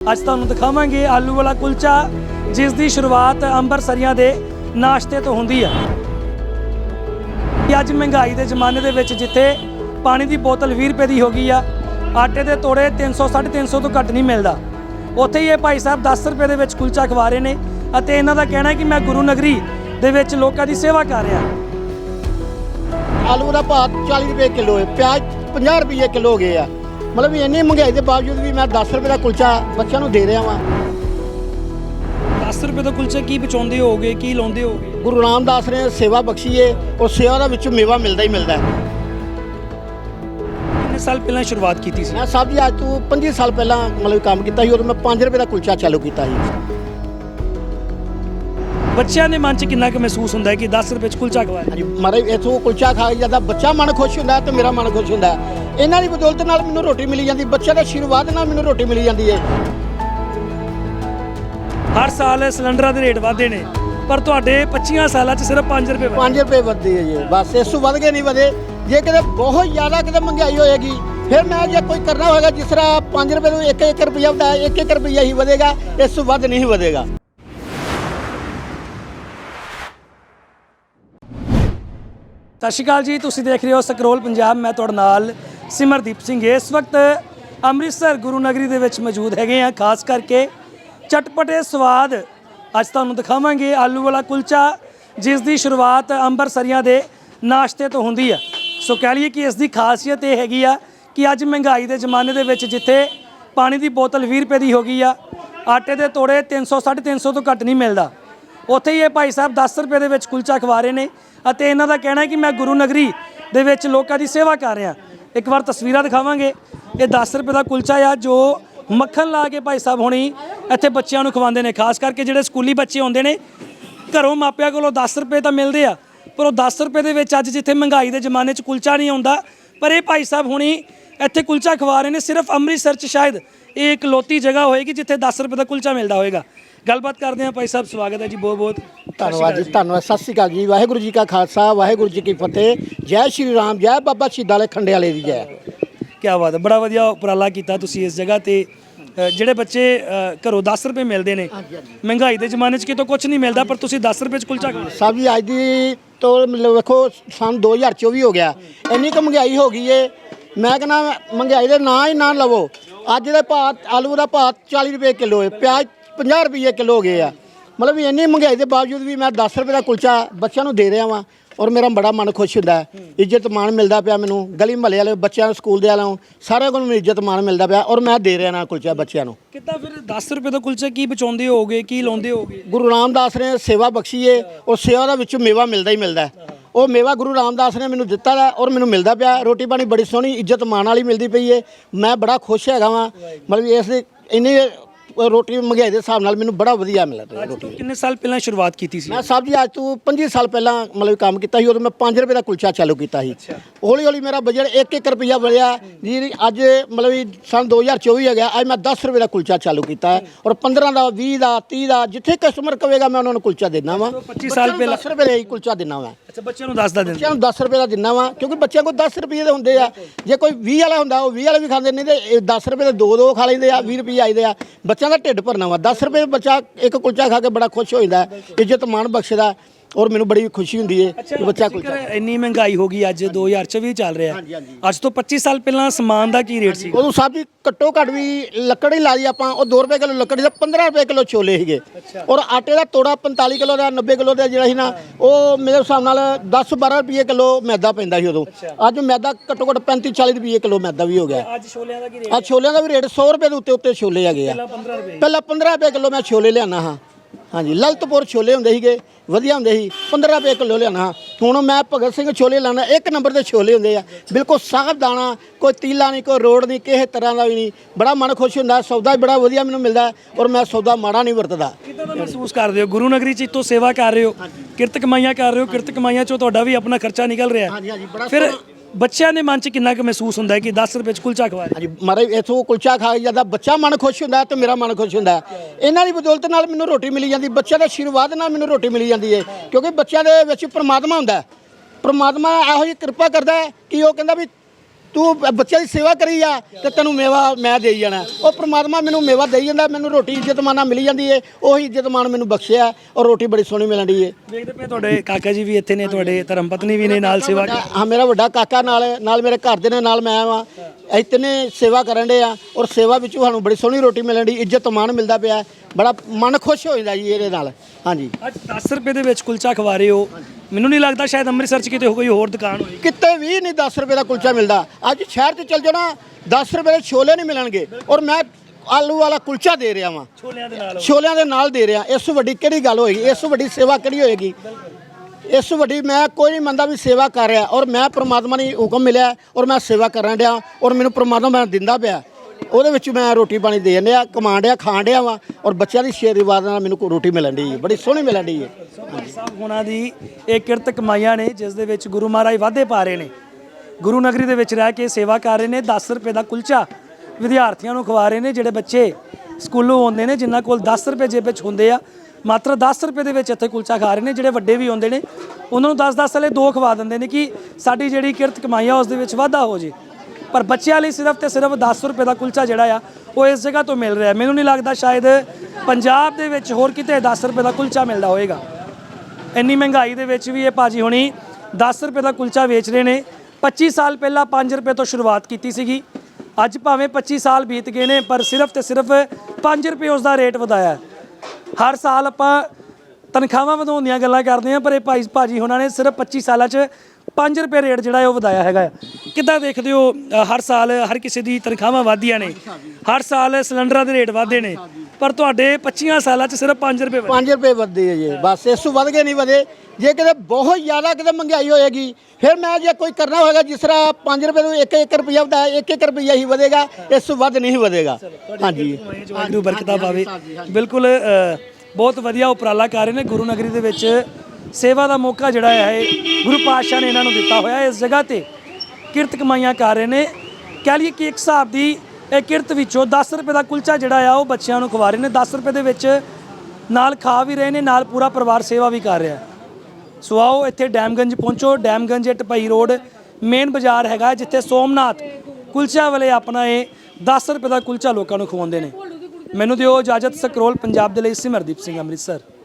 ਅੱਜ ਤੁਹਾਨੂੰ ਦਿਖਾਵਾਂਗੇ ਆਲੂ ਵਾਲਾ ਕੁਲਚਾ, ਜਿਸ ਦੀ ਸ਼ੁਰੂਆਤ ਅੰਬਰਸਰੀਆਂ ਦੇ ਨਾਸ਼ਤੇ ਤੋਂ ਹੁੰਦੀ ਹੈ ਅੱਜ ਮਹਿੰਗਾਈ ਦੇ ਜ਼ਮਾਨੇ ਦੇ ਵਿੱਚ ਜਿੱਥੇ ਪਾਣੀ ਦੀ ਬੋਤਲ 20 ਰੁਪਏ ਦੀ ਹੋ ਗਈ ਆ, ਆਟੇ ਦੇ ਤੋੜੇ 300 350 ਤੋਂ ਘੱਟ ਨਹੀਂ ਮਿਲਦਾ। ਉੱਥੇ ਹੀ ਇਹ ਭਾਈ ਸਾਹਿਬ 10 ਰੁਪਏ ਦੇ ਵਿੱਚ ਕੁਲਚਾ ਖਵਾ ਰਹੇ ਨੇ ਅਤੇ ਇਹਨਾਂ ਦਾ ਕਹਿਣਾ ਹੈ ਕਿ ਮੈਂ ਗੁਰੂ ਨਗਰੀ ਦੇ ਵਿੱਚ ਲੋਕਾਂ ਦੀ ਸੇਵਾ ਕਰ ਰਿਹਾ। ਆਲੂ ਦਾ ਭਾਅ 40 ਰੁਪਏ ਕਿਲੋ ਹੈ, ਪਿਆਜ਼ 50 ਰੁਪਏ ਕਿਲੋ ਹੋ ਗਏ ਆ। ਮਤਲਬ ਵੀ ਇੰਨੀ ਮਹਿੰਗਾਈ ਦੇ ਬਾਵਜੂਦ ਵੀ ਮੈਂ 10 ਰੁਪਏ ਦਾ ਕੁਲਚਾ ਬੱਚਿਆਂ ਨੂੰ ਦੇ ਰਿਹਾ ਵਾਂ। 10 ਰੁਪਏ ਦਾ ਕੁਲਚਾ ਕੀ ਬਚਾਉਂਦੇ ਹੋਗੇ ਕੀ ਲਾਉਂਦੇ ਹੋਗੇ ਗੁਰੂ ਰਾਮਦਾਸ ਨੇ ਸੇਵਾ ਬਖਸ਼ੀ ਏ ਉਹ ਸੇਵਾ ਦਾ ਵਿੱਚ ਮੇਵਾ ਮਿਲਦਾ ਹੀ ਮਿਲਦਾ ਹੈ। ਕਿੰਨੇ ਸਾਲ ਪਹਿਲਾਂ ਸ਼ੁਰੂਆਤ ਕੀਤੀ ਸੀ? ਮੈਂ ਸਾਹਿਬ ਜੀ ਅੱਜ ਤੋਂ 25 ਸਾਲ ਪਹਿਲਾਂ ਮਤਲਬ ਕੰਮ ਕੀਤਾ ਸੀ ਉਦੋਂ ਮੈਂ 5 ਰੁਪਏ ਦਾ ਕੁਲਚਾ ਚਾਲੂ ਕੀਤਾ ਸੀ। ਬੱਚਿਆਂ ਦੇ ਮਨ 'ਚ ਕਿੰਨਾ ਕੁ ਮਹਿਸੂਸ ਹੁੰਦਾ ਹੈ ਕਿ 10 ਰੁਪਏ 'ਚ ਕੁਲਚਾ ਖਵਾਇਆ? ਹਾਂਜੀ ਮਾਰੇ ਇਥੋਂ ਕੁਲਚਾ ਖਾ ਕੇ ਜਾਂਦਾ ਬੱਚਾ ਮਨ ਖੁਸ਼ ਹੁੰਦਾ ਹੈ ਤੇ ਮੇਰਾ ਮਨ ਖੁਸ਼ ਹੁੰਦਾ। ਹੈ। ਇਹਨਾਂ ਦੀ ਬਦੌਲਤ ਨਾਲ ਮੈਨੂੰ ਰੋਟੀ ਮਿਲੀ ਜਾਂਦੀ ਬੱਚਿਆਂ ਦੇ ਆਸ਼ੀਰਵਾਦ ਨਾਲ ਮੈਨੂੰ ਰੋਟੀ ਮਿਲੀ ਜਾਂਦੀ ਹੈ। ਹਰ ਸਾਲ ਸਿਲੰਡਰਾਂ ਦੇ ਰੇਟ ਵਧਦੇ ਨੇ ਪਰ ਤੁਹਾਡੇ 25 ਸਾਲਾਂ 'ਚ ਸਿਰਫ 5 ਰੁਪਏ ਵਧੇ। 5 ਰੁਪਏ ਵੱਧਦੀ ਹੈ ਜੀ ਬਸ ਇਸ ਤੋਂ ਵੱਧ ਕੇ ਨਹੀਂ ਵਧੇ। ਜੇ ਕਿਤੇ ਬਹੁਤ ਜ਼ਿਆਦਾ ਕਿਤੇ ਮਹਿੰਗਾਈ ਹੋਏਗੀ ਫਿਰ ਮੈਂ ਜੇ ਕੋਈ ਕਰਨਾ ਹੋਏਗਾ ਜਿਸ ਤਰ੍ਹਾਂ 5 ਰੁਪਏ ਤੋਂ 1-1 ਰੁਪਈਆ ਵਧਾ 1-1 ਰੁਪਈਆ ਹੀ ਵਧੇਗਾ ਇਸ ਤੋਂ ਵੱਧ ਨਹੀਂ ਵਧੇਗਾ। ਸਤਿ ਸ਼੍ਰੀ ਅਕਾਲ ਜੀ, ਤੁਸੀਂ ਦੇਖ ਰਹੇ ਹੋ ਸਕਰੋਲ ਪੰਜਾਬ, ਮੈਂ ਤੁਹਾਡੇ ਨਾਲ ਸਿਮਰਦੀਪ ਸਿੰਘ। ਇਸ ਵਕਤ ਅੰਮ੍ਰਿਤਸਰ ਗੁਰੂ ਨਗਰੀ ਦੇ ਵਿੱਚ ਮੌਜੂਦ ਹੈਗੇ ਆ ਖਾਸ ਕਰਕੇ ਚਟਪਟੇ ਸਵਾਦ। ਅੱਜ ਤੁਹਾਨੂੰ ਦਿਖਾਵਾਂਗੇ ਆਲੂ ਵਾਲਾ ਕੁਲਚਾ, ਜਿਸ ਦੀ ਸ਼ੁਰੂਆਤ ਅੰਬਰਸਰੀਆਂ ਦੇ ਨਾਸ਼ਤੇ ਤੋਂ ਹੁੰਦੀ ਆ ਸੋ ਕਹਿ ਲਈਏ ਕਿ ਇਸ ਦੀ ਖਾਸੀਅਤ ਇਹ ਹੈਗੀ ਆ ਕਿ ਅੱਜ ਮਹਿੰਗਾਈ ਦੇ ਜ਼ਮਾਨੇ ਦੇ ਵਿੱਚ ਜਿੱਥੇ ਪਾਣੀ ਦੀ ਬੋਤਲ 20 ਰੁਪਏ ਦੀ ਹੋ ਗਈ ਆ, ਆਟੇ ਦੇ ਤੋੜੇ 300 350 ਤੋਂ ਘੱਟ ਨਹੀਂ ਮਿਲਦਾ। ਉੱਥੇ ਹੀ ਇਹ ਭਾਈ ਸਾਹਿਬ 10 ਰੁਪਏ ਦੇ ਵਿੱਚ ਕੁਲਚਾ ਖਵਾ ਰਹੇ ਨੇ। ਅਤੇ ਇਹਨਾਂ ਦਾ ਕਹਿਣਾ ਹੈ ਕਿ ਮੈਂ ਗੁਰੂ ਨਗਰੀ ਦੇ ਵਿੱਚ ਲੋਕਾਂ ਦੀ ਸੇਵਾ ਕਰ ਰਿਹਾ। ਇੱਕ ਵਾਰ ਤਸਵੀਰਾਂ ਦਿਖਾਵਾਂਗੇ। ਇਹ 10 ਰੁਪਏ ਦਾ ਕੁਲਚਾ ਆ, ਜੋ ਮੱਖਣ ਲਾ ਕੇ ਭਾਈ ਸਾਹਿਬ ਹੋਣੀ ਇੱਥੇ ਬੱਚਿਆਂ ਨੂੰ ਖਵਾਉਂਦੇ ਨੇ। ਖਾਸ ਕਰਕੇ ਜਿਹੜੇ ਸਕੂਲੀ ਬੱਚੇ ਹੁੰਦੇ ਨੇ, ਘਰੋਂ ਮਾਪਿਆਂ ਕੋਲੋਂ 10 ਰੁਪਏ ਤਾਂ ਮਿਲਦੇ ਆ, ਪਰ ਉਹ 10 ਰੁਪਏ ਦੇ ਵਿੱਚ ਅੱਜ ਜਿੱਥੇ ਮਹਿੰਗਾਈ ਦੇ ਜ਼ਮਾਨੇ 'ਚ ਕੁਲਚਾ ਨਹੀਂ ਆਉਂਦਾ, ਪਰ ਇਹ ਭਾਈ ਸਾਹਿਬ ਹੁਣੀ ਇੱਥੇ ਕੁਲਚਾ ਖਵਾ ਰਹੇ ਨੇ। ਸਿਰਫ ਅੰਮ੍ਰਿਤਸਰ 'ਚ ਸ਼ਾਇਦ ਇਹ ਇੱਕ ਲੋਤੀ ਜਗ੍ਹਾ ਹੋਏਗੀ ਜਿੱਥੇ 10 ਰੁਪਏ ਦਾ ਕੁਲਚਾ ਮਿਲਦਾ ਹੋਏਗਾ। ਗੱਲਬਾਤ ਕਰਦੇ ਹਾਂ ਭਾਈ ਸਾਹਿਬ ਸਵਾਗਤ ਹੈ ਜੀ ਬਹੁਤ ਬਹੁਤ। ਧੰਨਵਾਦ ਜੀ ਧੰਨਵਾਦ ਸਤਿ ਸ੍ਰੀ ਅਕਾਲ ਜੀ ਵਾਹਿਗੁਰੂ ਜੀ ਕਾ ਖਾਲਸਾ ਵਾਹਿਗੁਰੂ ਜੀ ਕੀ ਫਤਿਹ ਜੈ ਸ਼੍ਰੀ ਰਾਮ ਜੈ ਬਾਬਾ ਸ਼ਹੀਦਾਂ ਵਾਲੇ ਖੰਡੇ ਵਾਲੇ ਦੀ ਜੈ। ਕੀ ਬਾਤ ਹੈ ਬੜਾ ਵਧੀਆ ਉਪਰਾਲਾ ਕੀਤਾ ਤੁਸੀਂ ਇਸ ਜਗ੍ਹਾ ਤੇ। ਅ, ਜਿਹੜੇ ਬੱਚੇ ਅ, ਘਰੋਂ 10 ਰੁਪਏ ਮਿਲਦੇ ਨੇ ਮਹਿੰਗਾਈ ਦੇ ਜ਼ਮਾਨੇ 'ਚ ਕਿਤੋਂ ਕੁਝ ਨਹੀਂ ਮਿਲਦਾ ਪਰ ਤੁਸੀਂ 10 ਰੁਪਏ 'ਚ ਕੁਲਚਾ ਖਵਾ ਸਾਹਿਬ ਜੀ ਅੱਜ ਦੀ ਤੋਂ ਮਤਲਬ ਵੇਖੋ ਸਨ 2024 ਹੋ ਗਿਆ ਇੰਨੀ ਕੁ ਮਹਿੰਗਾਈ ਹੋ ਗਈ ਏ। ਮੈਂ ਕਹਿੰਦਾ ਮਹਿੰਗਾਈ ਦੇ ਨਾਂ ਹੀ ਨਾ ਲਵੋ। ਅੱਜ ਦੇ ਭਾਅ ਆਲੂ ਦਾ ਭਾਅ 40 ਰੁਪਏ ਕਿਲੋ ਹੈ ਪਿਆਜ਼ 50 ਰੁਪਏ ਕਿਲੋ ਹੋ ਗਏ ਆ। ਮਤਲਬ ਵੀ ਇੰਨੀ ਮਹਿੰਗਾਈ ਦੇ ਬਾਵਜੂਦ ਵੀ ਮੈਂ 10 ਰੁਪਏ ਦਾ ਕੁਲਚਾ ਬੱਚਿਆਂ ਨੂੰ ਦੇ ਰਿਹਾ ਵਾਂ ਔਰ ਮੇਰਾ ਬੜਾ ਮਨ ਖੁਸ਼ ਹੁੰਦਾ ਹੈ। ਇੱਜ਼ਤ ਮਾਣ ਮਿਲਦਾ ਪਿਆ ਮੈਨੂੰ। ਗਲੀ ਮਹੱਲੇ ਵਾਲੇ ਬੱਚਿਆਂ ਨੂੰ ਸਕੂਲ ਦੇ ਵਾਲਿਆਂ ਨੂੰ ਸਾਰਿਆਂ ਕੋਲ ਮੈਨੂੰ ਇੱਜ਼ਤ ਮਾਣ ਮਿਲਦਾ ਪਿਆ ਔਰ ਮੈਂ ਦੇ ਰਿਹਾ ਨਾ ਕੁਲਚਾ ਬੱਚਿਆਂ ਨੂੰ। ਕਿੱਦਾਂ ਫਿਰ 10 ਰੁਪਏ ਦਾ ਕੁਲਚਾ ਕੀ ਬਚਾਉਂਦੇ ਹੋਗੇ ਕੀ ਲਾਉਂਦੇ ਹੋਗੇ ਗੁਰੂ ਰਾਮਦਾਸ ਨੇ ਸੇਵਾ ਬਖਸ਼ੀ ਏ ਉਹ ਸੇਵਾ ਦਾ ਵਿੱਚ ਮੇਵਾ ਮਿਲਦਾ ਹੀ ਮਿਲਦਾ ਹੈ। ਉਹ ਮੇਵਾ ਗੁਰੂ ਰਾਮਦਾਸ ਨੇ ਮੈਨੂੰ ਦਿੱਤਾ ਦਾ ਔਰ ਮੈਨੂੰ ਮਿਲਦਾ ਪਿਆ। ਰੋਟੀ ਪਾਣੀ ਬੜੀ ਸੋਹਣੀ ਇੱਜ਼ਤ ਮਾਣ ਵਾਲੀ ਮਿਲਦੀ ਪਈ ਏ। ਮੈਂ ਬੜਾ ਖੁਸ਼ ਹੈਗਾ ਵਾਂ। ਮਤਲਬ ਇਸ ਦੇ ਇੰਨੀ ਰੋਟੀ ਮਹਿੰਗਾਈ ਦੇ ਹਿਸਾਬ ਨਾਲ ਮੈਨੂੰ ਬੜਾ ਵਧੀਆ ਮਿਲ ਰਿਹਾ ਰੋਟੀ। ਕਿੰਨੇ ਸਾਲ ਪਹਿਲਾਂ ਸ਼ੁਰੂਆਤ ਕੀਤੀ ਸੀ? ਮੈਂ ਸਾਹਿਬ ਜੀ ਅੱਜ ਤੋਂ 25 ਸਾਲ ਪਹਿਲਾਂ ਮਤਲਬ ਕੰਮ ਕੀਤਾ ਸੀ ਉਦੋਂ ਮੈਂ 5 ਰੁਪਏ ਦਾ ਕੁਲਚਾ ਚਾਲੂ ਕੀਤਾ ਸੀ। ਹੌਲੀ ਹੌਲੀ ਮੇਰਾ ਬਜਟ 1-1 ਰੁਪਿਆ ਵਧਿਆ ਜੀ ਅੱਜ ਮਤਲਬ ਸਨ 2024 ਹੋ ਗਿਆ ਅੱਜ ਮੈਂ 10 ਰੁਪਏ ਦਾ ਕੁਲਚਾ ਚਾਲੂ ਕੀਤਾ ਹੈ ਔਰ 15 ਦਾ 20 ਦਾ 30 ਦਾ ਜਿੱਥੇ ਕਸਟਮਰ ਕਵੇਗਾ ਮੈਂ ਉਹਨਾਂ ਨੂੰ ਕੁਲਚਾ ਦੇਣਾ ਵਾ। 25 ਸਾਲ ਪਹਿਲਾਂ 10 ਰੁਪਏ ਦਾ ਹੀ ਕੁਲਚਾ ਦੇਣਾ ਵਾ। ਅੱਛਾ ਬੱਚਿਆਂ ਨੂੰ ਦੱਸਦਾ ਦਿੰਦੇ। ਬੱਚਿਆਂ ਨੂੰ 10 ਰੁਪਏ ਦਾ ਦਿੰਨਾ ਵਾ ਕਿਉਂਕਿ ਬੱਚਿਆਂ ਕੋਲ 10 ਰੁਪਏ ਦੇ ਹੁੰਦੇ ਆ। ਜੇ ਕੋਈ 20 ਵਾਲਾ ਹੁੰਦਾ ਉਹ 20 ਵਾਲੇ ਵੀ ਖਾਂਦੇ ਨਹੀਂ ਤੇ ਇਹ 10 ਰੁਪਏ ਦੇ ਦੋ ਦੋ ਖਾ ਲੈਂਦੇ ਆ 20 ਰੁਪਏ ਆਈਦੇ ਆ। ਬੱਚਿਆਂ ਦਾ ਢਿੱਡ ਭਰਨਾ ਵਾ 10 ਰੁਪਏ ਬੱਚਾ ਇੱਕ ਕੁਲਚਾ ਖਾ ਕੇ ਬੜਾ ਖੁਸ਼ ਹੋ ਜਾਂਦਾ ਹੈ। ਇੱਜ਼ਤ ਮਾਣ ਬਖਸ਼ਦਾ ਔਰ ਮੈਨੂੰ ਬੜੀ ਖੁਸ਼ੀ ਹੁੰਦੀ ਹੈ ਕਿ ਬੱਚਾ ਕੁਲਚਾ ਇੰਨੀ ਮਹਿੰਗਾਈ ਹੋ ਗਈ ਅੱਜ 2024 ਚੱਲ ਰਿਹਾ। ਹਾਂਜੀ, ਹਾਂਜੀ। ਅੱਜ ਤੋਂ 25 ਸਾਲ ਪਹਿਲਾਂ ਸਮਾਨ ਦਾ ਕੀ ਰੇਟ ਸੀ? ਉਦੋਂ ਸਾਹਿਬ ਜੀ ਘੱਟੋ ਘੱਟ ਵੀ ਲੱਕੜ ਹੀ ਲਾ ਲਈ ਆਪਾਂ ਉਹ 2 ਰੁਪਏ ਕਿਲੋ ਲੱਕੜੀ ਦਾ 15 ਰੁਪਏ ਕਿਲੋ ਛੋਲੇ ਸੀਗੇ। ਔਰ ਆਟੇ ਦਾ ਤੋੜਾ 45 ਕਿਲੋ ਦਾ 90 ਕਿਲੋ ਦਾ ਜਿਹੜਾ ਸੀ ਨਾ ਉਹ ਮੇਰੇ ਹਿਸਾਬ ਨਾਲ 10 12 ਰੁਪਏ ਕਿਲੋ ਮੈਦਾ ਪੈਂਦਾ ਸੀ ਉਦੋਂ। ਅੱਜ ਮੈਦਾ ਘੱਟੋ ਘੱਟ 35 40 ਰੁਪਏ ਕਿਲੋ ਮੈਦਾ ਵੀ ਹੋ ਗਿਆ। ਅੱਜ ਛੋਲਿਆਂ ਦਾ ਕੀ ਰੇਟ? ਆ ਛੋਲਿਆਂ ਦਾ ਵੀ ਰੇਟ 100 ਰੁਪਏ ਦੇ ਉੱਤੇ ਉੱਤੇ ਛੋਲੇ ਹੈਗੇ ਆ। 15 ਰੁਪਏ। ਪਹਿਲਾਂ 15 ਰੁਪਏ ਕਿਲੋ ਮੈਂ ਛੋਲੇ ਲਿਆਣਾ ਹਾਂ। ਹਾਂਜੀ ਲਲਤਪੁਰ ਛੋਲੇ ਹੁੰਦੇ ਸੀਗੇ। ਵਧੀਆ ਹੁੰਦੇ ਸੀ 15 ਰੁਪਏ ਕਿਲੋ ਲਿਆਣਾ ਹੁਣ ਮੈਂ ਭਗਤ ਸਿੰਘ ਛੋਲੇ ਲਾਣਾ ਇੱਕ ਨੰਬਰ ਦੇ ਛੋਲੇ ਹੁੰਦੇ ਆ। ਬਿਲਕੁਲ ਸਾਫ਼ ਦਾਣਾ ਕੋਈ ਤੀਲਾ ਨਹੀਂ ਕੋਈ ਰੋੜ ਨਹੀਂ ਕਿਸੇ ਤਰ੍ਹਾਂ ਦਾ ਵੀ ਨਹੀਂ। ਬੜਾ ਮਨ ਖੁਸ਼ ਹੁੰਦਾ ਸੌਦਾ ਬੜਾ ਵਧੀਆ ਮੈਨੂੰ ਮਿਲਦਾ ਹੈ ਔਰ ਮੈਂ ਸੌਦਾ ਮਾੜਾ ਨਹੀਂ ਵਰਤਦਾ। ਕਿੱਦਾਂ ਦਾ ਮਹਿਸੂਸ ਕਰਦੇ ਹੋ? ਗੁਰੂ ਨਗਰੀ ਚ ਇਤੋਂ ਸੇਵਾ ਕਰ ਰਹੇ ਹੋ? ਕਿਰਤ ਕਮਾਈਆਂ ਕਰ ਰਹੇ ਹੋ? ਕਿਰਤ ਕਮਾਈਆਂ ਚੋਂ ਤੁਹਾਡਾ ਵੀ ਆਪਣਾ ਖਰਚਾ ਨਿਕਲ ਰਿਹਾ ਹਾਂਜੀ ਹਾਂਜੀ ਬੜਾ ਫਿਰ ਬੱਚਿਆਂ ਦੇ ਮਨ ਚ ਕਿੰਨਾ ਕੁ ਮਹਿਸੂਸ ਹੁੰਦਾ ਹੈ ਕਿ 10 ਰੁਪਏ ਚ ਕੁਲਚਾ ਖਵਾ ਰਹੇ ਹਾਂਜੀ ਮਾਰੇ ਇਥੋਂ ਕੁਲਚਾ ਖਾ ਕੇ ਜਾਂਦਾ, ਬੱਚਾ ਮਨ ਖੁਸ਼ ਹੁੰਦਾ ਤੇ ਮੇਰਾ ਮਨ ਖੁਸ਼ ਹੁੰਦਾ ਇਹਨਾਂ ਦੀ ਬਦੌਲਤ ਨਾਲ ਮੈਨੂੰ ਰੋਟੀ ਮਿਲੀ ਜਾਂਦੀ, ਬੱਚਿਆਂ ਦੇ ਆਸ਼ੀਰਵਾਦ ਨਾਲ ਮੈਨੂੰ ਰੋਟੀ ਮਿਲੀ ਜਾਂਦੀ ਹੈ ਕਿਉਂਕਿ ਬੱਚਿਆਂ ਦੇ ਵਿੱਚ ਪ੍ਰਮਾਤਮਾ ਹੁੰਦਾ ਹੈ। ਪ੍ਰਮਾਤਮਾ ਇਹੋ ਜਿਹੀ ਕਿਰਪਾ ਕਰਦਾ ਹੈ ਕਿ ਉਹ ਕਹਿੰਦਾ ਵੀ ਤੂੰ ਬੱਚਿਆਂ ਦੀ ਸੇਵਾ ਕਰੀ ਆ ਤੇ ਤੈਨੂੰ ਮੇਵਾ ਮੈਂ ਦੇਈ ਜਾਣਾ। ਉਹ ਪ੍ਰਮਾਤਮਾ ਮੈਨੂੰ ਮੇਵਾ ਦੇਈ ਜਾਂਦਾ ਮੈਨੂੰ ਰੋਟੀ ਇੱਜ਼ਤ ਮਾਨਾ ਮਿਲੀ ਜਾਂਦੀ ਏ ਉਹੀ ਇੱਜ਼ਤ ਮਾਨ ਮੈਨੂੰ ਬਖਸ਼ਿਆ ਔਰ ਰੋਟੀ ਬੜੀ ਸੋਹਣੀ ਮਿਲਣ ਦੀ ਏ। ਵੇਖਦੇ ਪਏ ਤੁਹਾਡੇ ਕਾਕਾ ਜੀ ਵੀ ਇੱਥੇ ਨੇ ਤੁਹਾਡੇ ਧਰਮ ਪਤਨੀ ਵੀ ਨੇ ਨਾਲ ਸੇਵਾ ਹਾਂ ਮੇਰਾ ਵੱਡਾ ਕਾਕਾ ਨਾਲ ਨਾਲ ਮੇਰੇ ਘਰ ਦੇ ਨੇ ਨਾਲ ਮੈਂ ਵਾਂ। ਇਤਨੇ ਸੇਵਾ ਕਰਨ ਦੇ ਆ ਔਰ ਸੇਵਾ ਵਿੱਚੋਂ ਸਾਨੂੰ ਬੜੀ ਸੋਹਣੀ ਰੋਟੀ ਮਿਲਣ ਦੀ ਇੱਜ਼ਤ ਮਾਨ ਮਿਲਦਾ ਪਿਆ ਬੜਾ ਮਨ ਖੁਸ਼ ਹੋ ਜਾਂਦਾ ਜੀ ਇਹਦੇ ਨਾਲ। ਹਾਂਜੀ। ਅੱਜ 10 ਰੁਪਏ ਦੇ ਵਿੱਚ ਕੁਲਚਾ ਖਵਾ ਰਹੇ ਹੋ। ਮੈਨੂੰ ਨਹੀਂ ਲੱਗਦਾ ਸ਼ਾਇਦ ਅੰਮ੍ਰਿਤਸਰ 'ਚ ਕਿਤੇ ਕੋਈ ਹੋਰ ਦੁਕਾਨ ਹੋਵੇ ਕਿਤੇ ਵੀ ਨਹੀਂ 10 ਰੁਪਏ ਦਾ ਕੁਲਚਾ ਮਿਲਦਾ। ਅੱਜ ਸ਼ਹਿਰ 'ਚ ਚੱਲ ਜਾਣਾ 10 ਰੁਪਏ ਦੇ ਛੋਲੇ ਨਹੀਂ ਮਿਲਣਗੇ। ਔਰ ਮੈਂ ਆਲੂ ਵਾਲਾ ਕੁਲਚਾ ਦੇ ਰਿਹਾ ਵਾਂ। ਛੋਲਿਆਂ ਦੇ ਨਾਲ। ਛੋਲਿਆਂ ਦੇ ਨਾਲ ਦੇ ਰਿਹਾ। ਇਸ ਵੱਡੀ ਕਿਹੜੀ ਗੱਲ ਹੋਏਗੀ? ਇਸ ਵੱਡੀ ਸੇਵਾ ਕਿਹੜੀ ਹੋਏਗੀ? ਇਸ ਵੱਡੀ ਮੈਂ ਕੋਈ ਨਹੀਂ ਮੰਨਦਾ ਵੀ ਸੇਵਾ ਕਰ ਰਿਹਾ। ਔਰ ਮੈਂ ਪ੍ਰਮਾਤਮਾ ਨੇ ਹੁਕਮ ਮਿਲਿਆ ਔਰ ਮੈਂ ਸੇਵਾ ਕਰਨ ਡਿਆ। ਔਰ ਮੈਨੂੰ ਪ੍ਰਮਾਤਮਾ ਦਿੰਦਾ ਪਿਆ। ਉਹਦੇ ਵਿੱਚ ਮੈਂ ਰੋਟੀ ਪਾਣੀ ਦੇ ਡਿਆ ਕਮਾਣ ਡਿਆ ਖਾਣ ਵਾ, ਔਰ ਬੱਚਿਆਂ ਦੀ ਆਸ਼ੀਰਵਾਦ ਨਾਲ ਮੈਨੂੰ ਕੋਈ ਰੋਟੀ ਮਿਲਣ ਦੀ ਬੜੀ ਸੋਹਣੀ ਮਿਲਣ ਦੀ ਹੈ। ਸਾਹਿਬ ਹੋਣਾ ਦੀ ਇਹ ਕਿਰਤ ਕਮਾਈਆਂ ਨੇ, ਜਿਸ ਦੇ ਵਿੱਚ ਗੁਰੂ ਮਹਾਰਾਜ ਵਾਧੇ ਪਾ ਰਹੇ ਨੇ। ਗੁਰੂ ਨਗਰੀ ਦੇ ਵਿੱਚ ਰਹਿ ਕੇ ਸੇਵਾ ਕਰ ਰਹੇ ਨੇ 10 ਰੁਪਏ ਦਾ ਕੁਲਚਾ ਵਿਦਿਆਰਥੀਆਂ ਨੂੰ ਖਵਾ ਰਹੇ ਨੇ, ਜਿਹੜੇ ਬੱਚੇ ਸਕੂਲੋਂ ਆਉਂਦੇ ਨੇ, ਜਿਨ੍ਹਾਂ ਕੋਲ 10 ਰੁਪਏ ਜੇਬ ਵਿੱਚ ਹੁੰਦੇ ਆ, ਮਾਤਰ 10 ਰੁਪਏ ਦੇ ਵਿੱਚ ਇੱਥੇ ਕੁਲਚਾ ਖਾ ਰਹੇ ਨੇ, ਜਿਹੜੇ ਵੱਡੇ ਵੀ ਆਉਂਦੇ ਨੇ, ਉਹਨਾਂ ਨੂੰ 10-10 ਵਾਲੇ ਦੋ ਖਵਾ ਦਿੰਦੇ ਨੇ ਕਿ ਸਾਡੀ ਜਿਹੜੀ ਕਿਰਤ ਕਮਾਈ ਆ, ਉਸ ਦੇ ਵਿੱਚ ਵਾਧਾ ਹੋ ਜੇ। ਪਰ ਬੱਚਿਆਂ ਲਈ ਸਿਰਫ ਤੇ ਸਿਰਫ 10 ਰੁਪਏ ਦਾ ਕੁਲਚਾ ਜਿਹੜਾ ਆ, ਉਹ ਇਸ ਜਗ੍ਹਾ ਤੋਂ ਮਿਲ ਰਿਹਾ। ਮੈਨੂੰ ਨਹੀਂ ਲੱਗਦਾ ਸ਼ਾਇਦ ਪੰਜਾਬ ਦੇ ਵਿੱਚ ਹੋਰ ਕਿਤੇ 10 ਰੁਪਏ ਦਾ ਕੁਲਚਾ ਮਿਲਦਾ ਹੋਵੇਗਾ। ਇੰਨੀ ਮਹਿੰਗਾਈ ਦੇ ਵਿੱਚ ਵੀ ਇਹ ਭਾਜੀ ਹੁਣੀ 10 ਰੁਪਏ ਦਾ ਕੁਲਚਾ ਵੇਚ ਰਹੇ ਨੇ। 25 ਸਾਲ ਪਹਿਲਾਂ 5 ਰੁਪਏ ਤੋਂ ਸ਼ੁਰੂਆਤ ਕੀਤੀ ਸੀਗੀ। ਅੱਜ ਭਾਵੇਂ 25 ਸਾਲ ਬੀਤ ਗਏ ਨੇ, ਪਰ ਸਿਰਫ ਤੇ ਸਿਰਫ 5 ਰੁਪਏ ਉਸ ਦਾ ਰੇਟ ਵਧਾਇਆ। ਹਰ ਸਾਲ ਆਪਾਂ ਤਨਖਾਹਾਂ ਵਧਾਉਣ ਦੀਆਂ ਗੱਲਾਂ ਕਰਦੇ ਹਾਂ ਪਰ ਇਹ ਭਾਈ ਭਾਜੀ ਹੁਣਾਂ ਨੇ ਸਿਰਫ 25 ਸਾਲਾਂ 'ਚ 5 ਰੁਪਏ ਰੇਟ ਜਿਹੜਾ ਹੈ ਉਹ ਵਧਾਇਆ ਹੈਗਾ ਆ। ਕਿੱਦਾਂ ਦੇਖਦੇ ਹੋ ਅ, ਹਰ ਸਾਲ ਹਰ ਕਿਸੇ ਦੀ ਤਨਖਾਹਾਂ ਵਧਦੀਆਂ ਨੇ? ਹਰ ਸਾਲ ਸਿਲੰਡਰਾਂ ਦੇ ਰੇਟ ਵਧਦੇ ਨੇ। ਪਰ ਤੁਹਾਡੇ 25 ਸਾਲਾਂ 'ਚ ਸਿਰਫ 5 ਰੁਪਏ ਵਧੇ। 5 ਰੁਪਏ ਵੱਧਦੇ ਆ ਜੀ ਬਸ ਇਸ ਤੋਂ ਵੱਧ ਕੇ ਨਹੀਂ ਵਧੇ। ਜੇ ਕਿਤੇ ਬਹੁਤ ਜ਼ਿਆਦਾ ਕਿਤੇ ਮਹਿੰਗਾਈ ਹੋਏਗੀ ਫਿਰ ਮੈਂ ਜੇ ਕੋਈ ਕਰਨਾ ਹੋਏਗਾ ਜਿਸ ਤਰ੍ਹਾਂ 5 ਰੁਪਏ ਤੋਂ 1-1 ਰੁਪਿਆ ਵਧਾਇਆ 1-1 ਰੁਪਿਆ ਹੀ ਵਧੇਗਾ ਇਸ ਤੋਂ ਵੱਧ ਨਹੀਂ ਵਧੇਗਾ। ਹਾਂਜੀ। ਵਾਹਿਗੁਰੂ ਬਰਕਤਾਂ ਪਾਵੇ। ਬਿਲਕੁਲ ਅ, ਬਹੁਤ ਵਧੀਆ ਉਪਰਾਲਾ ਕਰ ਰਹੇ ਨੇ ਗੁਰੂ ਨਗਰੀ ਦੇ ਵਿੱਚ। ਸੇਵਾ ਦਾ ਮੌਕਾ ਜਿਹੜਾ ਹੈ, ਇਹ ਗੁਰੂ ਪਾਤਸ਼ਾਹ ਨੇ ਇਹਨਾਂ ਨੂੰ ਦਿੱਤਾ ਹੋਇਆ ਇਸ ਜਗ੍ਹਾ ਤੇ ਕਿਰਤ ਕਮਾਈਆਂ ਕਰ ਰਹੇ ਨੇ। ਕਹਿ ਲਈਏ ਕਿ ਇੱਕ ਹਿਸਾਬ ਦੀ ਇਹ ਕਿਰਤ ਵਿੱਚੋਂ 10 ਰੁਪਏ ਦਾ ਕੁਲਚਾ ਜਿਹੜਾ ਆ, ਉਹ ਬੱਚਿਆਂ ਨੂੰ ਖਵਾ ਰਹੇ ਨੇ। 10 ਰੁਪਏ ਦੇ ਵਿੱਚ ਨਾਲ ਖਾ ਵੀ ਰਹੇ ਨੇ, ਨਾਲ ਪੂਰਾ ਪਰਿਵਾਰ ਸੇਵਾ ਵੀ ਕਰ ਰਿਹਾ ਸੋ ਆਓ ਇੱਥੇ ਡੈਮਗੰਜ ਪਹੁੰਚੋ। ਡੈਮਗੰਜ ਇਹ ਟਪਈ ਰੋਡ ਮੇਨ ਬਾਜ਼ਾਰ ਹੈਗਾ, ਜਿੱਥੇ ਸੋਮਨਾਥ ਕੁਲਚਾ ਵਾਲੇ ਆਪਣਾ ਇਹ 10 ਰੁਪਏ ਦਾ ਕੁਲਚਾ ਲੋਕਾਂ ਨੂੰ ਖਵਾਉਂਦੇ ਨੇ। ਮੈਨੂੰ ਦਿਓ ਇਜਾਜ਼ਤ ਸਕਰੋਲ ਪੰਜਾਬ ਦੇ ਲਈ ਸਿਮਰਦੀਪ ਸਿੰਘ ਅੰਮ੍ਰਿਤਸਰ।